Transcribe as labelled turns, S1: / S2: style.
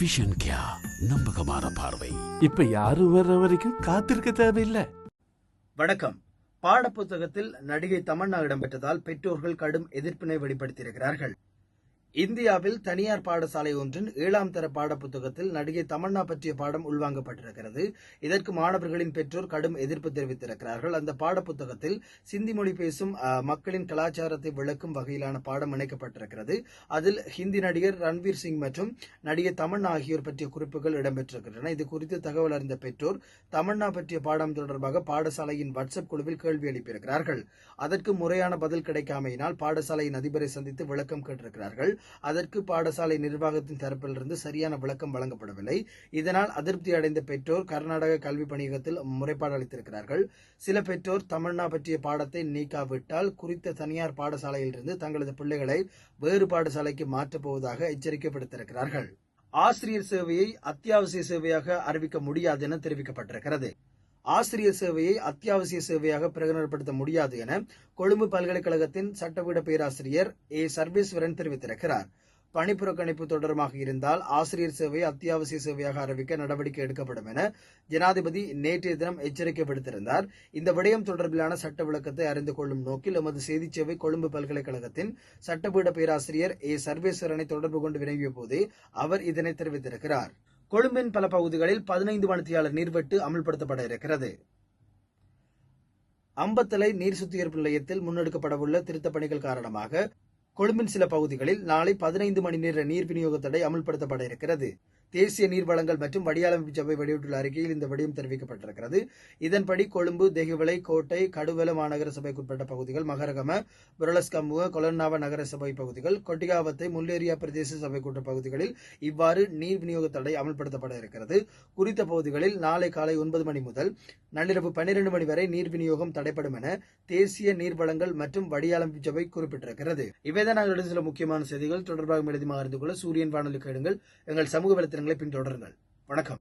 S1: Vision கியா நம்பகமான பார்வை
S2: இப்ப யாரும் வர்ற வரைக்கும் காத்திருக்க தேவையில்லை.
S3: வணக்கம். பாடப்புத்தகத்தில் நடிகை தமன்னா இடம்பெற்றதால் பெற்றோர்கள் கடும் எதிர்ப்பினை வெளிப்படுத்தியிருக்கிறார்கள். இந்தியாவில் தனியார் பாடசாலை ஒன்றின் ஏழாம் தர பாடப்புத்தகத்தில் நடிகை தமன்னா பற்றிய பாடம் உள்வாங்கப்பட்டிருக்கிறது. இதற்கு மாணவர்களின் பெற்றோர் கடும் எதிர்ப்பு தெரிவித்திருக்கிறார்கள். அந்த பாடப்புத்தகத்தில் சிந்தி மொழி பேசும் மக்களின் கலாச்சாரத்தை விளக்கும் வகையிலான பாடம் இணைக்கப்பட்டிருக்கிறது. அதில் ஹிந்தி நடிகர் ரன்வீர் சிங் மற்றும் நடிகை தமன்னா ஆகியோர் பற்றிய குறிப்புகள் இடம்பெற்றிருக்கின்றன. இது குறித்து தகவல் அறிந்த பெற்றோர் தமன்னா பற்றிய பாடம் தொடர்பாக பாடசாலையின் வாட்ஸ்அப் குழுவில் கேள்வி எழுப்பியிருக்கிறார்கள். அதற்கு முறையான பதில் கிடைக்காமையினால் பாடசாலையின் அதிபரை சந்தித்து விளக்கம் கேட்டிருக்கிறார்கள். அதற்கு பாடசாலை நிர்வாகத்தின் தரப்பிலிருந்து சரியான விளக்கம் வழங்கப்படவில்லை. இதனால் அதிருப்தி அடைந்த பெற்றோர் கர்நாடக கல்வி பணியகத்தில் முறைப்பாடு அளித்திருக்கிறார்கள். சில பெற்றோர் தமிழ்னா பற்றிய பாடத்தை நீக்காவிட்டால் குறித்த தனியார் பாடசாலையிலிருந்து தங்களது பிள்ளைகளை வேறு பாடசாலைக்கு மாற்றப் போவதாக எச்சரிக்கை விடுத்திருக்கிறார்கள் ஆசிரியர் சேவையை அத்தியாவசிய சேவையாக அறிவிக்க முடியாது என தெரிவிக்கப்பட்டிருக்கிறது. ஆசிரியர் சேவையை அத்தியாவசிய சேவையாக பிரகடனப்படுத்த முடியாது என கொழும்பு பல்கலைக்கழகத்தின் சட்டப்பீட பேராசிரியர் ஏ. சர்வேஸ்வரன் தெரிவித்திருக்கிறார். பணிப்புறக்கணிப்பு தொடர்பாக இருந்தால் ஆசிரியர் சேவை அத்தியாவசிய சேவையாக அறிவிக்க நடவடிக்கை எடுக்கப்படும் என ஜனாதிபதி நேற்றைய தினம் எச்சரிக்கை விடுத்திருந்தார் இந்த விடயம் தொடர்பிலான சட்ட விளக்கத்தை அறிந்து கொள்ளும் நோக்கில் எமது செய்திச் சேவை கொழும்பு பல்கலைக்கழகத்தின் சட்டப்பீட பேராசிரியர் ஏ. சர்வேஸ்வரனை தொடர்பு கொண்டு வினவிய போது அவர் இதனை தெரிவித்திருக்கிறார். கொழும்பின் பல பகுதிகளில் பதினைந்து மணித்தியாளர் நீர்வெட்டு அமல்படுத்தப்பட இருக்கிறது. அம்பத்தலை நீர் சுத்திகரிப்பு நிலையத்தில் முன்னெடுக்கப்படவுள்ள திருத்தப் பணிகள் காரணமாக கொழும்பின் சில பகுதிகளில் நாளை பதினைந்து மணி நேர நீர் விநியோக தடை அமல்படுத்தப்பட இருக்கிறது. தேசிய நீர்வளங்கள் மற்றும் வடியாளமைப்பு சபை வெளியிட்டுள்ள அறிக்கையில் இந்த விடயம் தெரிவிக்கப்பட்டிருக்கிறது. இதன்படி கொழும்பு தெகுவிளை கோட்டை கடுவல மாநகர சபைக்குட்பட்ட பகுதிகள் மகரகம புரளஸ்கம்புவ கொலன்னாவ நகர சபை பகுதிகள் கொட்டிகாவத்தை முல்லேரியா பிரதேச சபைக்குட்பட்ட பகுதிகளில் இவ்வாறு நீர் விநியோக தடை அமல்படுத்தப்பட இருக்கிறது. குறித்த பகுதிகளில் நாளை காலை ஒன்பது மணி முதல் நள்ளிரவு பன்னிரண்டு மணி வரை நீர் விநியோகம் தடைப்படும் என தேசிய நீர்வளங்கள் மற்றும் வடியாளமைப்பு சபை குறிப்பிட்டிருக்கிறது. இவைதான் நாங்கள் சில முக்கியமான செய்திகள். தொடர்பாக எழுதி அறிந்து கொள்ள சூரியன் வானொலி கேடுங்கள் எங்கள் சமூக வலைத்தளங்களை பின்தொடருங்கள். வணக்கம்.